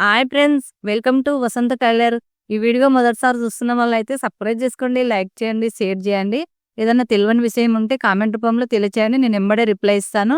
Hi friends welcome to Vasantha tailor ఈ video మొదటిసారి చూస్తున్న వాళ్ళైతే సబ్స్క్రైబ్ చేసుకోండి లైక్ చేయండి షేర్ చేయండి. ఏదైనా తెలియని విషయం ఉంటే కామెంట్ రూపంలో తెలియచేయండి నేను ఎంబడే రిప్లై ఇస్తాను.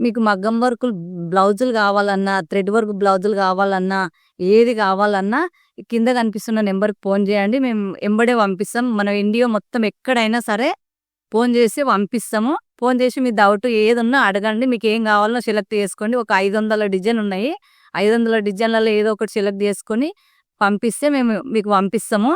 మీకు మగ్గం వర్క్ బ్లౌజులు కావాలన్నా థ్రెడ్ వర్క్ బ్లౌజులు కావాలన్నా ఏది కావాలన్నా కింద కనిపిస్తున్న నెంబర్కి ఫోన్ చేయండి. మేము ఎంబడే పంపిస్తాం. మన ఇండియా మొత్తం ఎక్కడైనా సరే ఫోన్ చేసి పంపిస్తాము. ఫోన్ చేసి మీ డౌట్ ఏదన్నా అడగండి. మీకు ఏం కావాలో సెలెక్ట్ చేసుకోండి. ఒక ఐదు వందల డిజైన్ ఉన్నాయి. ఐదు వందల డిజైన్లలో ఏదో ఒకటి సెలెక్ట్ చేసుకొని పంపిస్తే మేము మీకు పంపిస్తాము.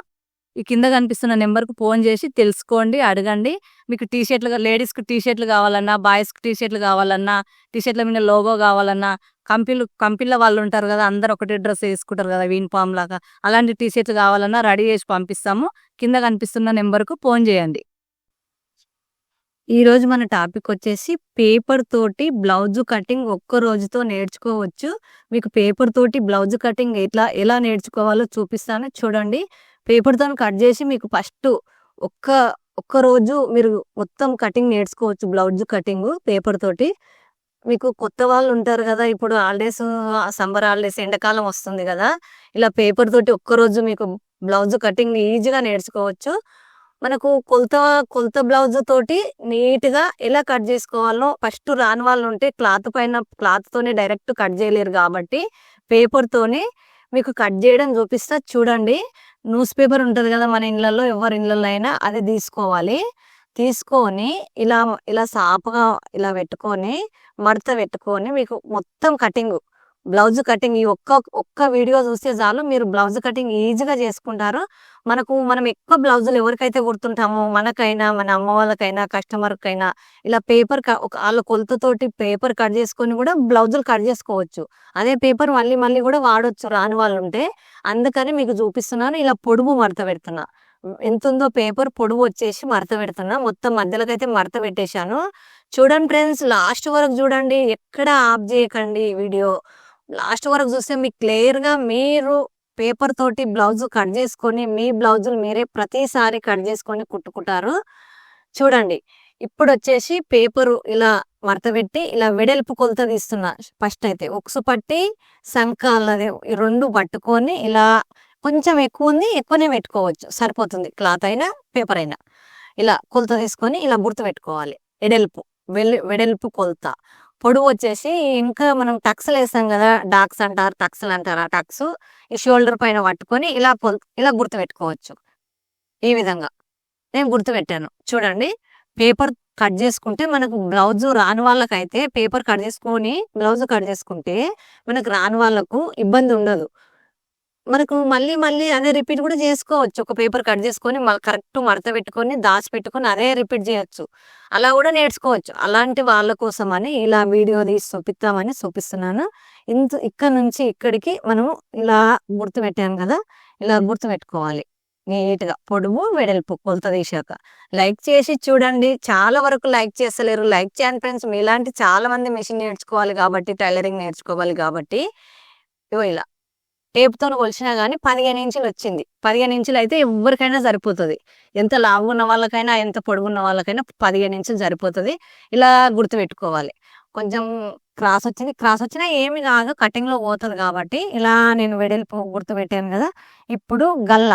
ఈ కింద కనిపిస్తున్న నెంబర్కు ఫోన్ చేసి తెలుసుకోండి అడగండి. మీకు టీ షర్ట్లు లేడీస్కి టీ షర్ట్లు కావాలన్నా బాయ్స్కి టీ షర్ట్లు కావాలన్నా టీ షర్ట్ల మీద లోగో కావాలన్నా కంపెనీలు కంపెనీల వాళ్ళు ఉంటారు కదా అందరు ఒకటే డ్రెస్ వేసుకుంటారు కదా యూనిఫామ్ లాగా. అలాంటి టీ షర్ట్లు కావాలన్నా రెడీ చేసి పంపిస్తాము. కింద కనిపిస్తున్న నెంబర్కు ఫోన్ చేయండి. ఈ రోజు మన టాపిక్ వచ్చేసి పేపర్ తోటి బ్లౌజ్ కటింగ్ ఒక్క రోజుతో నేర్చుకోవచ్చు. మీకు పేపర్ తోటి బ్లౌజ్ కటింగ్ ఎట్లా ఎలా నేర్చుకోవాలో చూపిస్తాను. చూడండి. పేపర్తో కట్ చేసి మీకు ఫస్ట్ ఒక్క ఒక్క రోజు మీరు మొత్తం కటింగ్ నేర్చుకోవచ్చు బ్లౌజ్ కటింగ్ పేపర్ తోటి. మీకు కొత్త వాళ్ళు ఉంటారు కదా ఇప్పుడు హాలిడేస్ సమ్మర్ హాలిడేస్ ఎండాకాలం వస్తుంది కదా. ఇలా పేపర్ తోటి ఒక్క రోజు మీకు బ్లౌజ్ కటింగ్ ఈజీగా నేర్చుకోవచ్చు. మనకు కొలత కొలత బ్లౌజ్ తోటి నీట్గా ఎలా కట్ చేసుకోవాలో ఫస్ట్ రాని వాళ్ళు ఉంటే క్లాత్ పైన క్లాత్ తోనే డైరెక్ట్ కట్ చేయలేరు కాబట్టి పేపర్ తోనే మీకు కట్ చేయడం చూపిస్తా. చూడండి న్యూస్ పేపర్ ఉంటది కదా మన ఇళ్ళల్లో ఎవరి ఇళ్ళల్లో అయినా అది తీసుకోవాలి. తీసుకొని ఇలా ఇలా సాపగా ఇలా పెట్టుకొని మడత పెట్టుకొని మీకు మొత్తం కటింగ్ బ్లౌజ్ కటింగ్ ఈ ఒక్క ఒక్క వీడియో చూస్తే చాలు. మీరు బ్లౌజ్ కటింగ్ ఈజీగా చేసుకుంటారు. మనకు మనం ఎక్కువ బ్లౌజులు ఎవరికైతే కుడుతుంటామో మనకైనా మన అమ్మ వాళ్ళకైనా కస్టమర్కైనా ఇలా పేపర్ ఒక వాళ్ళ కొలతతోటి పేపర్ కట్ చేసుకొని కూడా బ్లౌజులు కట్ చేసుకోవచ్చు. అదే పేపర్ మళ్ళీ మళ్ళీ కూడా వాడొచ్చు రాని వాళ్ళు ఉంటే. అందుకని మీకు చూపిస్తున్నాను. ఇలా పొడుగు మడత పెడుతున్నా. ఎంత ఉందో పేపర్ పొడువు వచ్చేసి మడత పెడుతున్నా. మొత్తం మధ్యలోకి అయితే మడత పెట్టేశాను. చూడండి ఫ్రెండ్స్ లాస్ట్ వరకు చూడండి. ఎక్కడ ఆఫ్ చేయకండి వీడియో. లాస్ట్ వరకు చూస్తే మీకు క్లియర్గా మీరు పేపర్ తోటి బ్లౌజ్ కట్ చేసుకొని మీ బ్లౌజులు మీరే ప్రతిసారి కట్ చేసుకొని కుట్టుకుంటారు. చూడండి ఇప్పుడు వచ్చేసి పేపరు ఇలా మడతపెట్టి ఇలా వెడల్పు కొలత తీస్తున్నా. ఫస్ట్ అయితే ఉక్సు పట్టి సంకాలది ఈ రెండు పట్టుకొని ఇలా కొంచెం ఎక్కువ ఉంది ఎక్కువనే పెట్టుకోవచ్చు. సరిపోతుంది క్లాత్ అయినా పేపర్ అయినా. ఇలా కొలత తీసుకొని ఇలా గుర్తు పెట్టుకోవాలి. వెడల్పు వెల్ వెడల్పు కొలత. పొడవు వచ్చేసి ఇంకా మనం టక్స్లు వేస్తాం కదా డాక్స్ అంటారు టక్స్లు అంటారు. ఆ టక్స్ ఈ షోల్డర్ పైన పట్టుకొని ఇలా ఇలా గుర్తు పెట్టుకోవచ్చు ఈ విధంగా. నేను గుర్తుపెట్టాను. చూడండి. పేపర్ కట్ చేసుకుంటే మనకు బ్లౌజ్ రాని వాళ్ళకైతే పేపర్ కట్ చేసుకొని బ్లౌజ్ కట్ చేసుకుంటే మనకు రాని వాళ్ళకు ఇబ్బంది ఉండదు. మనకు మళ్ళీ మళ్ళీ అదే రిపీట్ కూడా చేసుకోవచ్చు. ఒక పేపర్ కట్ చేసుకొని కరెక్ట్ మడత పెట్టుకొని దాచి పెట్టుకొని అదే రిపీట్ చేయొచ్చు. అలా కూడా నేర్చుకోవచ్చు. అలాంటి వాళ్ళ కోసం అని ఇలా వీడియో తీసి చూపిస్తామని చూపిస్తున్నాను. ఇంత ఇక్కడ నుంచి ఇక్కడికి మనం ఇలా గుర్తు పెట్టాను కదా ఇలా గుర్తు పెట్టుకోవాలి. నీట్గా పొడుము వెడల్పు కొలత తీసాక లైక్ చేసి చూడండి. చాలా వరకు లైక్ చేస్తలేరు. లైక్ చేయండి ఫ్రెండ్స్. మీలాంటి చాలా మంది మెషిన్ నేర్చుకోవాలి కాబట్టి టైలరింగ్ నేర్చుకోవాలి కాబట్టి. ఇగో ఇలా. టేప్తో కొలిచినా కానీ పదిహేను ఇంచులు వచ్చింది. పదిహేను ఇంచులు అయితే ఎవరికైనా సరిపోతుంది. ఎంత లావు ఉన్న వాళ్ళకైనా ఎంత పొడుగున్న వాళ్ళకైనా పదిహేను ఇంచులు సరిపోతుంది. ఇలా గుర్తుపెట్టుకోవాలి. కొంచెం క్రాస్ వచ్చింది. క్రాస్ వచ్చినా ఏమి కాదు కటింగ్లో పోతుంది కాబట్టి ఇలా నేను వెడల్పు గుర్తుపెట్టాను కదా. ఇప్పుడు గల్ల.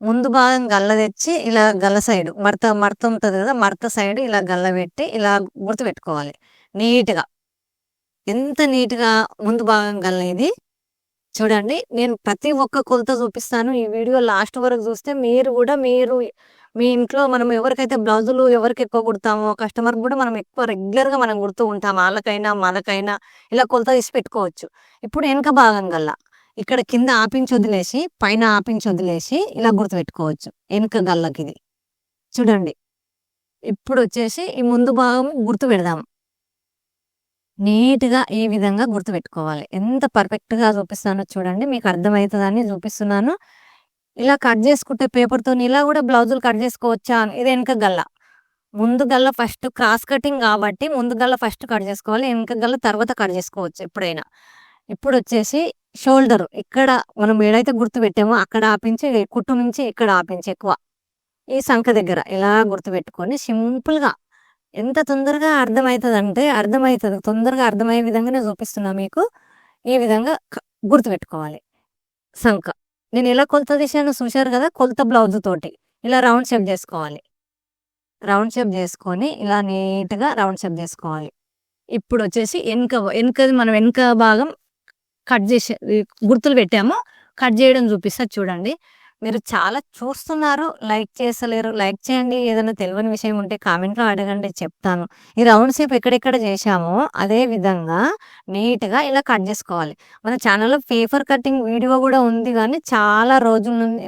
ముందు భాగం గల్ల తెచ్చి ఇలా గల్ల సైడ్ మడత మడత ఉంటుంది కదా మడత సైడ్ ఇలా గల్ల పెట్టి ఇలా గుర్తు పెట్టుకోవాలి నీట్గా. ఎంత నీట్గా ముందు భాగం గల్ల ఇది చూడండి నేను ప్రతి ఒక్క కొలత చూపిస్తాను. ఈ వీడియో లాస్ట్ వరకు చూస్తే మీరు కూడా మీరు మీ ఇంట్లో మనం ఎవరికైతే బ్లౌజులు ఎవరికి ఎక్కువ కుడతామో కస్టమర్ కూడా మనం ఎక్కువ రెగ్యులర్గా మనం కుడుతూ ఉంటాం. వాళ్ళకైనా మనకైనా ఇలా కొలత తీసి పెట్టుకోవచ్చు. ఇప్పుడు వెనక భాగం గల్లా ఇక్కడ కింద ఆపించి వదిలేసి పైన ఆపించి వదిలేసి ఇలా గుర్తు పెట్టుకోవచ్చు. వెనుక గల్లకి ఇది చూడండి. ఇప్పుడు వచ్చేసి ఈ ముందు భాగం గుర్తు పెడదాం. నీట్‌గా ఈ విధంగా గుర్తుపెట్టుకోవాలి. ఎంత పర్ఫెక్ట్‌గా చూపిస్తానో చూడండి. మీకు అర్థమవుతుందని చూపిస్తున్నాను. ఇలా కట్ చేసుకుంటే పేపర్‌తోని ఇలా కూడా బ్లౌజులు కట్ చేసుకోవచ్చా అని ఇది వెనక గల్ల. ముందు గల్ల ఫస్ట్ క్రాస్ కటింగ్ కాబట్టి ముందు గల్ల ఫస్ట్ కట్ చేసుకోవాలి. వెనక గల్ల తర్వాత కట్ చేసుకోవచ్చు ఎప్పుడైనా. ఇప్పుడు వచ్చేసి షోల్డర్ ఇక్కడ మనం ఏడైతే గుర్తు పెట్టామో అక్కడ ఆపించి కుట్టు నుంచి ఇక్కడ ఆపించి ఎక్కువ. ఈ సంఖ దగ్గర ఇలా గుర్తుపెట్టుకొని సింపుల్‌గా ఎంత తొందరగా అర్థమవుతుందంటే అర్థమవుతుంది తొందరగా అర్థమయ్యే విధంగా నేను చూపిస్తున్నా మీకు. ఈ విధంగా గుర్తుపెట్టుకోవాలి. సంక నేను ఎలా కొలత తీసాను చూశారు కదా కొలత బ్లౌజ్ తోటి. ఇలా రౌండ్ షేప్ చేసుకోవాలి. రౌండ్ షేప్ చేసుకొని ఇలా నీట్గా రౌండ్ షేప్ చేసుకోవాలి. ఇప్పుడు వచ్చేసి వెనుక వెనుకది మనం వెనుక భాగం కట్ చేసే గుర్తులు పెట్టాము. కట్ చేయడం చూపిస్తా చూడండి. మీరు చాలా చూస్తున్నారు. లైక్ చేస్తలేరు లైక్ చేయండి. ఏదైనా తెలియని విషయం ఉంటే కామెంట్లో అడగండి. చెప్తాను. ఈ రౌండ్ షేప్ ఎక్కడెక్కడ చేశామో అదే విధంగా నీట్గా ఇలా కట్ చేసుకోవాలి. మన ఛానల్లో పేపర్ కటింగ్ వీడియో కూడా ఉంది కానీ చాలా రోజుల నుండి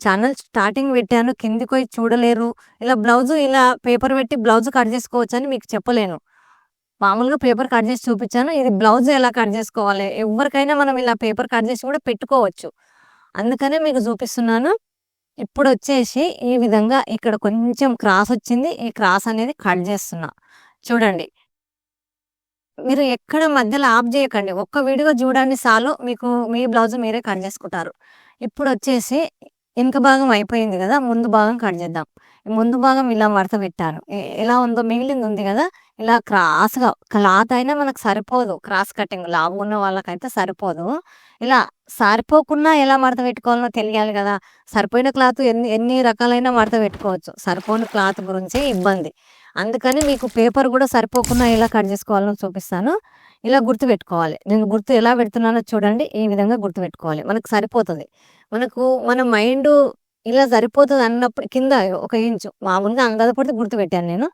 ఛానల్ స్టార్టింగ్ పెట్టాను. కిందికి పోయి చూడలేరు. ఇలా బ్లౌజ్ ఇలా పేపర్ పెట్టి బ్లౌజ్ కట్ చేసుకోవచ్చు అని మీకు చెప్పలేను. మామూలుగా పేపర్ కట్ చేసి చూపించాను. ఇది బ్లౌజ్ ఎలా కట్ చేసుకోవాలి? ఎవరికైనా మనం ఇలా పేపర్ కట్ చేసి కూడా పెట్టుకోవచ్చు. అందుకనే మీకు చూపిస్తున్నాను. ఇప్పుడు వచ్చేసి ఈ విధంగా ఇక్కడ కొంచెం క్రాస్ వచ్చింది. ఈ క్రాస్ అనేది కట్ చేస్తున్నా. చూడండి. మీరు ఎక్కడ మధ్యలో ఆఫ్ చేయకండి. ఒక్క వీడియో చూడండి చాలు. మీకు మీ బ్లౌజ్ మీరే కట్ చేసుకుంటారు. ఇప్పుడు వచ్చేసి వెనుక భాగం అయిపోయింది కదా ముందు భాగం కట్ చేద్దాం. ముందు భాగం ఇలా మడత పెట్టాను ఎలా ఉందో మిగిలింది ఉంది కదా ఇలా క్రాస్గా క్లాత్ అయినా మనకు సరిపోదు. క్రాస్ కటింగ్ లావు ఉన్న వాళ్ళకైతే సరిపోదు. ఇలా సరిపోకుండా ఎలా మడత పెట్టుకోవాలో తెలియాలి కదా. సరిపోయిన క్లాత్ ఎన్ని ఎన్ని రకాలైన మడత పెట్టుకోవచ్చు. సరిపోని క్లాత్ గురించి ఇబ్బంది. అందుకని మీకు పేపర్ కూడా సరిపోకుండా ఎలా కట్ చేసుకోవాలో చూపిస్తాను. ఇలా గుర్తు పెట్టుకోవాలి. నేను గుర్తు ఎలా పెడుతున్నానో చూడండి. ఈ విధంగా గుర్తు పెట్టుకోవాలి. మనకు సరిపోతుంది. మనకు మన మైండ్ ఇలా సరిపోతుంది అన్నప్పుడు కింద ఒక ఇంచు. మామూలుగా అందాజ పడితే నేను.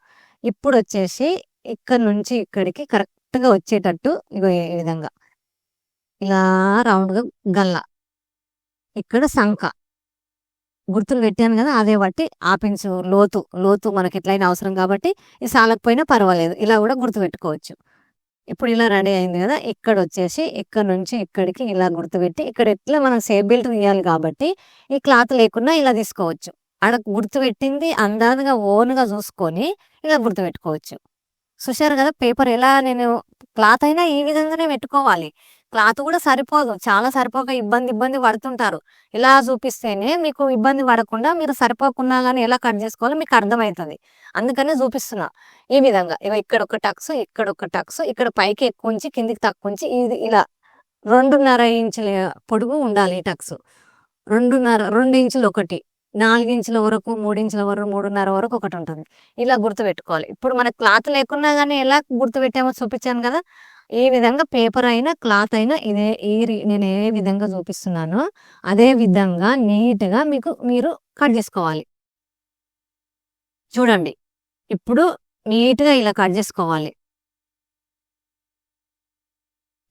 ఇప్పుడు వచ్చేసి ఇక్కడ నుంచి ఇక్కడికి కరెక్ట్గా వచ్చేటట్టు ఇగో ఈ విధంగా. ఇలా రౌండ్గా గల్ల. ఇక్కడ సంఖ. గుర్తులు పెట్టాను కదా అదే బట్టి ఆపించు. లోతు. లోతు మనకి ఎట్లయినా అవసరం కాబట్టి ఇది సాలకపోయినా పర్వాలేదు. ఇలా కూడా గుర్తు పెట్టుకోవచ్చు ఇప్పుడు ఇలా రెడీ అయింది కదా ఇక్కడ వచ్చేసి ఇక్కడ నుంచి ఇక్కడికి ఇలా గుర్తుపెట్టి ఇక్కడ ఎట్లా మనం సేఫ్ బెల్ట్ తీయాలి కాబట్టి ఈ క్లాత్ లేకుండా ఇలా తీసుకోవచ్చు. ఆడ గుర్తుపెట్టింది అందాజుగా ఓన్గా చూసుకొని ఇలా గుర్తు పెట్టుకోవచ్చు చూశారు కదా పేపర్ ఎలా నేను క్లాత్ అయినా ఈ విధంగానే పెట్టుకోవాలి. క్లాత్ కూడా సరిపోదు. చాలా సరిపోక ఇబ్బంది ఇబ్బంది పడుతుంటారు. ఇలా చూపిస్తేనే మీకు ఇబ్బంది పడకుండా మీరు సరిపోకుండా కానీ ఎలా కట్ చేసుకోవాలో మీకు అర్థమవుతుంది అందుకనే చూపిస్తున్నా. ఈ విధంగా. ఇవ ఇక్కడ ఒక టక్స్ ఇక్కడ ఒక టక్స్ ఇక్కడ పైకి ఎక్కువ ఉంచి కిందికి తక్కువ ఉంచి ఇది ఇలా రెండున్నర ఇంచుల పొడుగు ఉండాలి ఈ టక్స్. రెండున్నర రెండు ఇంచులు ఒకటి నాలుగు ఇంచుల వరకు మూడు ఇంచుల వరకు మూడున్నర వరకు ఒకటి ఉంటుంది. ఇలా గుర్తు పెట్టుకోవాలి ఇప్పుడు మన క్లాత్ లేకున్నా కానీ ఎలా గుర్తు పెట్టామో చూపించాను కదా? ఏ విధంగా పేపర్ అయినా క్లాత్ అయినా ఇదే ఏ నేను ఏ విధంగా చూపిస్తున్నానో అదే విధంగా నీట్గా మీకు మీరు కట్ చేసుకోవాలి. చూడండి. ఇప్పుడు నీట్గా ఇలా కట్ చేసుకోవాలి.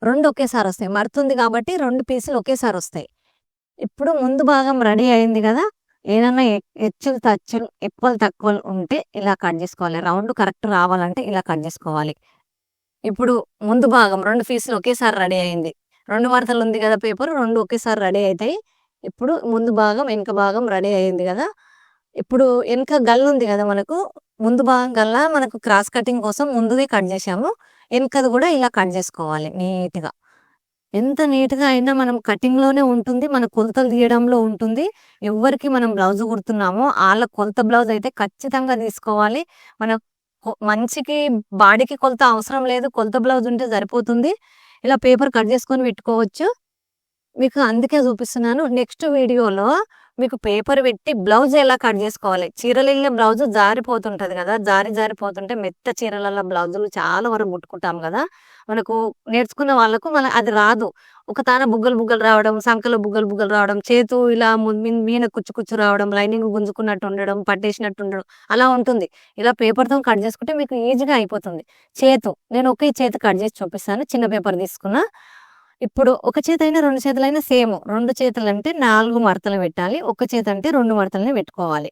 రెండు ఒకేసారి వస్తాయి. మడుతుంది కాబట్టి రెండు పీసులు ఒకేసారి వస్తాయి. ఇప్పుడు ముందు భాగం రెడీ అయింది కదా? ఏదైనా హెచ్చులు తచ్చులు ఎక్కువలు తక్కువలు ఉంటే ఇలా కట్ చేసుకోవాలి. రౌండ్ కరెక్ట్ రావాలంటే ఇలా కట్ చేసుకోవాలి. ఇప్పుడు ముందు భాగం రెండు ఫీజులు ఒకేసారి రెడీ అయింది. రెండు వార్తలు ఉంది కదా పేపర్ రెండు ఒకేసారి రెడీ అవుతాయి ఇప్పుడు ముందు భాగం వెనుక భాగం రెడీ అయింది కదా. ఇప్పుడు వెనుక గల్ ఉంది కదా మనకు. ముందు భాగం గల్లా మనకు క్రాస్ కటింగ్ కోసం ముందుది కట్ చేసాము వెనుకది కూడా ఇలా కట్ చేసుకోవాలి నీట్గా. ఎంత నీట్గా అయినా మనం కటింగ్లోనే ఉంటుంది మన కొలతలు తీయడంలో ఉంటుంది. ఎవరికి మనం బ్లౌజ్ కుడుతున్నామో వాళ్ళ కొలత బ్లౌజ్ అయితే ఖచ్చితంగా తీసుకోవాలి. మన మంచికి బాడీకి కొలత అవసరం లేదు. కొలత బ్లౌజ్ ఉంటే సరిపోతుంది. ఇలా పేపర్ కట్ చేసుకొని పెట్టుకోవచ్చు. మీకు అందుకే చూపిస్తున్నాను. నెక్స్ట్ వీడియోలో మీకు పేపర్ పెట్టి బ్లౌజ్ ఎలా కట్ చేసుకోవాలి? చీరలు వెళ్ళే బ్లౌజ్ జారిపోతుంటది కదా? జారి జారిపోతుంటే మెత్త చీరల బ్లౌజులు చాలా వరకు ముట్టుకుంటాం కదా? మనకు నేర్చుకున్న వాళ్ళకు మన అది రాదు. ఒక తాన బుగ్గలు బుగ్గలు రావడం సంఖలో బుగ్గలు బుగ్గలు రావడం చేతు ఇలా మీన కుచ్చు కుచ్చు రావడం లైనింగ్ గుంజుకున్నట్టు ఉండడం పట్టేసినట్టు ఉండడం అలా ఉంటుంది. ఇలా పేపర్తో కట్ చేసుకుంటే మీకు ఈజీగా అయిపోతుంది. చేతు నేను ఒకే చేతి కట్ చేసి చూపిస్తాను. చిన్న పేపర్ తీసుకున్నా. ఇప్పుడు ఒక చేత అయినా రెండు చేతులైనా సేమ్. రెండు చేతులు అంటే నాలుగు మడతలు పెట్టాలి. ఒక చేతి అంటే రెండు మడతలని పెట్టుకోవాలి.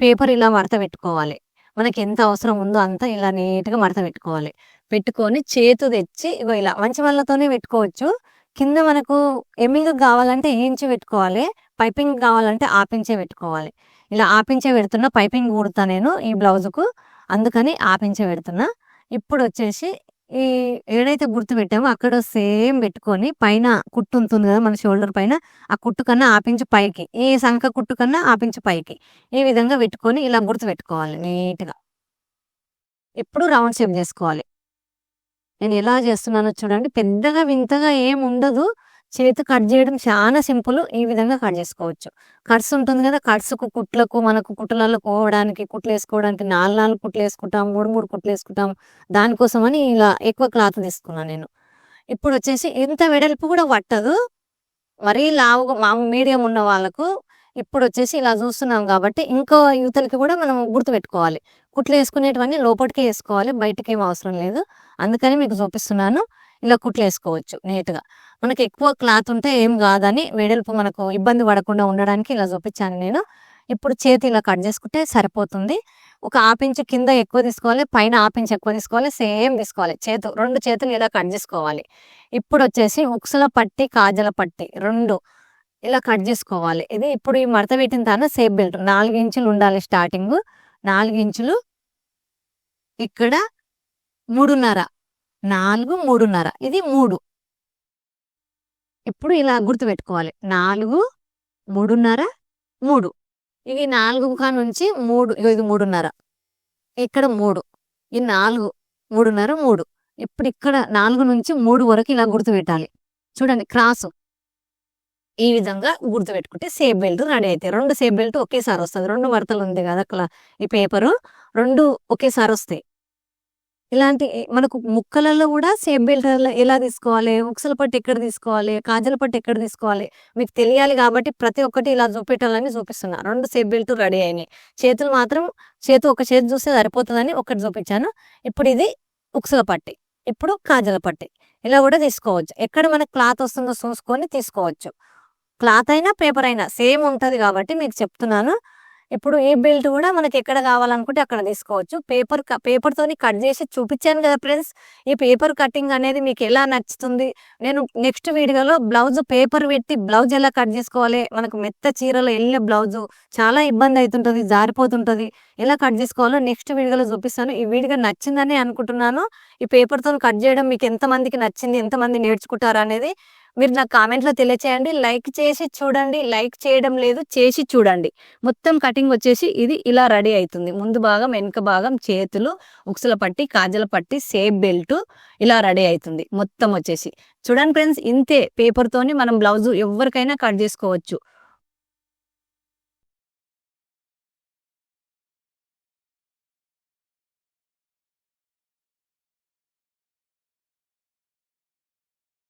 పేపర్ ఇలా మడత పెట్టుకోవాలి. మనకి ఎంత అవసరం ఉందో అంతా ఇలా నీట్గా మడత పెట్టుకోవాలి. పెట్టుకొని చేతు తెచ్చి ఇగో ఇలా మంచి వాళ్ళతోనే పెట్టుకోవచ్చు. కింద మనకు ఎమ్మింగ్ కావాలంటే ఏంచి పెట్టుకోవాలి. పైపింగ్ కావాలంటే ఆపించే పెట్టుకోవాలి. ఇలా ఆపించే పెడుతున్నా పైపింగ్ కుడతా నేను ఈ బ్లౌజుకు. అందుకని ఆపించే పెడుతున్నా. ఇప్పుడు వచ్చేసి ఈ ఏడైతే గుర్తు పెట్టామో అక్కడ సేమ్ పెట్టుకొని పైన కుట్టు ఉంటుంది కదా మన షోల్డర్ పైన ఆ కుట్టు కన్నా ఆపించి పైకి ఈ సంఖ కుట్టు కన్నా ఆపించి పైకి ఈ విధంగా పెట్టుకొని ఇలా గుర్తు పెట్టుకోవాలి నీట్గా. ఎప్పుడు రౌండ్ షేప్ చేసుకోవాలి. నేను ఎలా చేస్తున్నానో చూడండి పెద్దగా వింతగా ఏం ఉండదు చేతి కట్ చేయడం చాలా సింపుల్. ఈ విధంగా కట్ చేసుకోవచ్చు. కట్స్ ఉంటుంది కదా కట్స్కు కుట్లకు మనకు కుట్లలో పోవడానికి కుట్లు వేసుకోవడానికి నాలుగు నాలుగు కుట్లు వేసుకుంటాం మూడు మూడు కుట్లు వేసుకుంటాం. దానికోసం అని ఇలా ఎక్కువ క్లాత్ తీసుకున్నాను నేను. ఇప్పుడు వచ్చేసి ఇంత వెడల్పు కూడా పట్టదు. మరీ లావుగా మా మీడియం ఉన్న వాళ్ళకు ఇప్పుడు వచ్చేసి ఇలా చూస్తున్నాం కాబట్టి ఇంకో యువతలకి కూడా మనం గుర్తుపెట్టుకోవాలి. కుట్లు వేసుకునేటివన్నీ లోపలికే వేసుకోవాలి బయటకేం ఏం అవసరం లేదు. అందుకని మీకు చూపిస్తున్నాను. ఇలా కుట్లేసుకోవచ్చు నీట్గా. మనకి ఎక్కువ క్లాత్ ఉంటే ఏం కాదని వెడల్పు మనకు ఇబ్బంది పడకుండా ఉండడానికి ఇలా చూపించాను నేను. ఇప్పుడు చేతి ఇలా కట్ చేసుకుంటే సరిపోతుంది. ఒక ఆపించు కింద ఎక్కువ తీసుకోవాలి పైన ఆపించు ఎక్కువ తీసుకోవాలి సేమ్ తీసుకోవాలి. చేతు రెండు చేతులు ఇలా కట్ చేసుకోవాలి. ఇప్పుడు వచ్చేసి ఉక్సుల పట్టి కాజల పట్టి రెండు ఇలా కట్ చేసుకోవాలి. ఇది ఇప్పుడు ఈ మడత పెట్టిన తర్వాత సేఫ్ బెల్ట్ నాలుగు ఇంచులు ఉండాలి స్టార్టింగ్. నాలుగు ఇంచులు ఇక్కడ మూడున్నర. నాలుగు మూడున్నర. ఇది మూడు. ఇప్పుడు ఇలా గుర్తుపెట్టుకోవాలి. నాలుగు మూడున్నర మూడు. ఇది నాలుగు కా నుంచి మూడు ఇది మూడున్నర. ఇక్కడ మూడు. ఈ నాలుగు మూడున్నర మూడు. ఇప్పుడు ఇక్కడ నాలుగు నుంచి మూడు వరకు ఇలా గుర్తుపెట్టాలి. చూడండి క్రాసు. ఈ విధంగా గుర్తుపెట్టుకుంటే సేఫ్ బెల్ట్ రెడీ అవుతాయి రెండు సేఫ్ బెల్ట్ ఒకేసారి వస్తుంది. రెండు మడతలు ఉంది కదా అక్కడ ఈ పేపరు. రెండు ఒకేసారి వస్తాయి. ఇలాంటి మనకు ముక్కలలో కూడా సేఫ్ బెల్ట్ ఎలా తీసుకోవాలి? ఉక్సల పట్టు ఎక్కడ తీసుకోవాలి? కాజల పట్టు ఎక్కడ తీసుకోవాలి? మీకు తెలియాలి కాబట్టి ప్రతి ఒక్కటి ఇలా చూపెట్టాలని చూపిస్తున్నా. రెండు సేఫ్ బెల్ట్ రెడీ అయినాయి. చేతులు మాత్రం చేతు ఒక చేతి చూస్తే సరిపోతుందని ఒకటి చూపించాను. ఇప్పుడు ఇది ఉక్సల పట్టి ఇప్పుడు కాజల పట్టి. ఇలా కూడా తీసుకోవచ్చు. ఎక్కడ మనకు క్లాత్ వస్తుందో చూసుకొని తీసుకోవచ్చు. క్లాత్ అయినా పేపర్ అయినా సేమ్ ఉంటుంది కాబట్టి మీకు చెప్తున్నాను. ఇప్పుడు ఈ బెల్ట్ కూడా మనకి ఎక్కడ కావాలనుకుంటే అక్కడ తీసుకోవచ్చు. పేపర్ పేపర్తోని కట్ చేసి చూపించాను కదా ఫ్రెండ్స్. ఈ పేపర్ కటింగ్ అనేది మీకు ఎలా నచ్చుతుంది? నేను నెక్స్ట్ వీడియోలో బ్లౌజ్ పేపర్ పెట్టి బ్లౌజ్ ఎలా కట్ చేసుకోవాలి? మనకు మెత్త చీరలో వెళ్ళిన బ్లౌజ్ చాలా ఇబ్బంది అవుతుంటుంది జారిపోతుంటుంది. ఎలా కట్ చేసుకోవాలో నెక్స్ట్ వీడియోలో చూపిస్తాను. ఈ వీడియో నచ్చిందని అనుకుంటున్నాను. ఈ పేపర్తో కట్ చేయడం మీకు ఎంతమందికి నచ్చింది ఎంతమంది నేర్చుకుంటారు అనేది మీరు నాకు కామెంట్లో తెలియచేయండి. లైక్ చేసి చూడండి. లైక్ చేయడం లేదు. చేసి చూడండి. మొత్తం కటింగ్ వచ్చేసి ఇది ఇలా రెడీ అవుతుంది. ముందు భాగం వెనుక భాగం చేతులు ఉక్సుల పట్టి కాజల పట్టి సేఫ్ బెల్ట్ ఇలా రెడీ అవుతుంది. మొత్తం వచ్చేసి చూడండి ఫ్రెండ్స్ ఇంతే పేపర్తోని మనం బ్లౌజ్ ఎవరికైనా కట్ చేసుకోవచ్చు.